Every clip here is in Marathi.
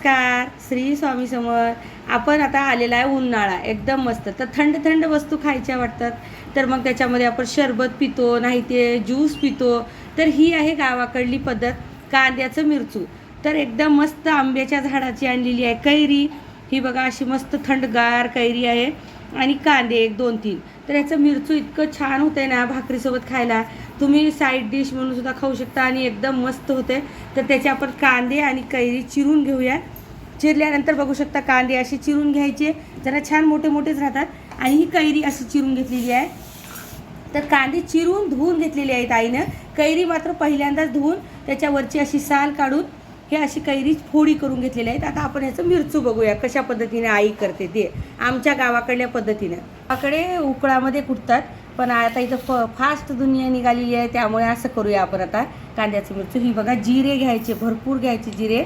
नमस्कार श्री स्वामी समोर. आपण आता आलेला आहे उन्हाळा एकदम मस्त. तर थंड थंड वस्तू खायच्या वाटतात. तर मग त्याच्यामध्ये आपण शरबत पितो नाही ते ज्यूस पितो. तर ही आहे गावाकडली पद्धत कांद्याचं मिरचू. तर एकदम मस्त आंब्याच्या झाडाची आणलेली आहे कैरी. ही बघा अशी मस्त थंडगार कैरी आहे. आणि कांदे एक दोन तीन. तर याचं मिरचू इतकं छान होतं ना भाकरीसोबत खायला. तुम्ही साईड डिश म्हणून सुद्धा खाऊ शकता आणि एकदम मस्त होते तर त्याचे आपण कांदे आणि कैरी चिरून घेऊया. चिरल्यानंतर बघू शकता कांदे असे चिरून घ्यायचे. जरा छान मोठे मोठेच राहतात. आणि ही कैरी अशी चिरून घेतलेली आहे. तर कांदे चिरून धुवून घेतलेले आहेत आईनं. कैरी मात्र पहिल्यांदाच धुवून त्याच्यावरची अशी साल काढून हे अशी कैरी फोडी करून घेतलेली आहेत. आता आपण ह्याचं मिरचू बघूया कशा पद्धतीने आई करते ते. आमच्या गावाकडल्या पद्धतीनं. गावाकडे उकळामध्ये कुटतात पण आता इथं फ फास्ट दुनिया निघालेली आहे त्यामुळे असं करूया आपण आता कांद्याचं मिरचू. ही बघा जिरे घ्यायचे भरपूर घ्यायचे जिरे.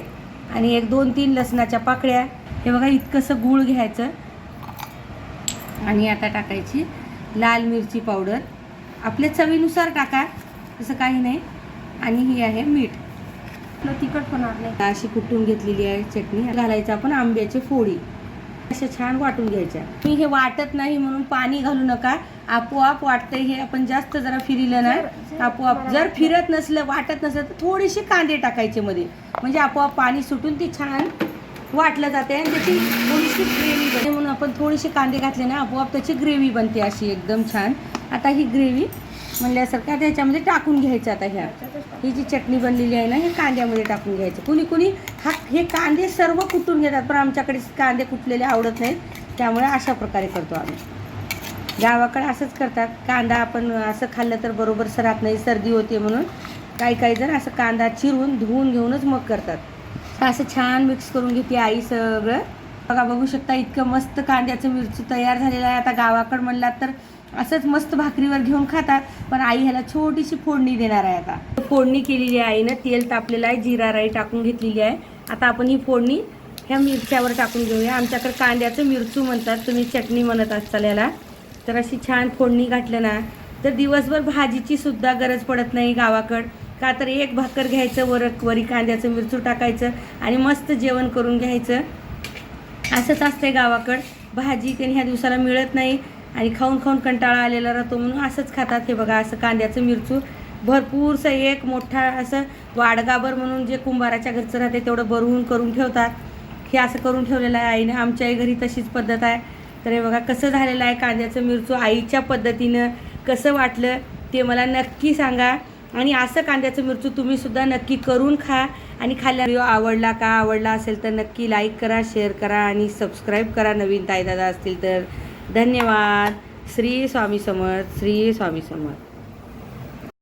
आणि एक दोन तीन लसणाच्या पाकळ्या. हे बघा इतकंसं गूळ घ्यायचं. आणि आता टाकायची लाल मिरची पावडर. आपल्या चवीनुसार टाका तसं काही नाही. आणि ही आहे मीठ. आपलं तिखट होणार नाही. अशी कुटून घेतलेली आहे चटणी. घालायचं आपण आंब्याची फोडी. अशा छान वाटून घ्यायच्या. मी हे वाटत नाही म्हणून पाणी घालू नका. आपोआप वाटतंय हे आपण जास्त जरा फिरिलं ना आपोआप जर फिरत नसलं वाटत नसलं तर थोडेसे कांदे टाकायचे मध्ये. म्हणजे आपोआप पाणी सुटून ती छान वाटलं जाते आणि त्याची थोडीशी ग्रेव्ही बनते. म्हणून आपण थोडेसे कांदे घातले ना आपोआप त्याची ग्रेव्ही बनते अशी एकदम छान. आता ही ग्रेव्ही म्हणल्यासारखा त्याच्यामध्ये टाकून घ्यायचं आता ह्या. ही जी चटणी बनलेली आहे ना हे कांद्यामध्ये टाकून घ्यायचं. कुणी कुणी हा हे कांदे सर्व कुटून घेतात पण आमच्याकडे कांदे कुटलेले आवडत नाहीत. त्यामुळे अशा प्रकारे करतो आम्ही. गावाकडे असंच करतात. कांदा आपण असं खाल्लं तर बरोबर राहत नाही सर्दी होते म्हणून. काही काही जण असं कांदा चिरून धुवून घेऊनच मग करतात. असं छान मिक्स करून घेते आई सगळं. बघा बघू शकता इतकं मस्त कांद्याचं मिरची तयार झालेलं आहे. आता गावाकडं म्हणलात तर असंच मस्त भाकरीवर घेऊन खातात पण आई ह्याला छोटीशी फोडणी देणार आहे आता. फोडणी केलेली आहे आईनं तेल तापलेलं आहे जिरा राई टाकून घेतलेली आहे. आता आपण ही फोडणी ह्या मिरच्यावर टाकून घेऊया. आमच्याकडे कांद्याचं मिरचू म्हणतात तुम्ही चटणी म्हणत असाल याला. तर अशी छान फोडणी घातलं ना तर दिवसभर भाजीची सुद्धा गरज पडत नाही गावाकड. का तर एक भाकर घ्यायचं वर वरी कांद्याचं मिरचू टाकायचं आणि मस्त जेवण करून घ्यायचं. असंच असतंय गावाकड. भाजी कधी ह्या दिवसाला मिळत नाही. आणि खाऊन खाऊन कंटाळा आलेला राहतो म्हणून असंच खातात हे बघा असं कांद्याचं मिरचू. भरपूरसं एक मोठा असं वाडगाबर म्हणून जे कुंभाराच्या घरचं राहते तेवढं भरवून करून ठेवतात. हे असं करून ठेवलेलं आहे आईने. आमच्याही घरी तशीच पद्धत आहे. तर हे बघा कसं झालेलं आहे कांद्याचं मिरचू आईच्या पद्धतीनं कसं वाटलं ते मला नक्की सांगा. आणि असं कांद्याचं मिरचू तुम्हीसुद्धा नक्की करून खा. आणि खाल्ला व्हिडिओ आवडला का आवडला असेल तर नक्की लाईक करा शेअर करा आणि सबस्क्राईब करा. नवीन ताईदादा असतील तर धन्यवाद. श्री स्वामी समर्थ श्री स्वामी समर्थ.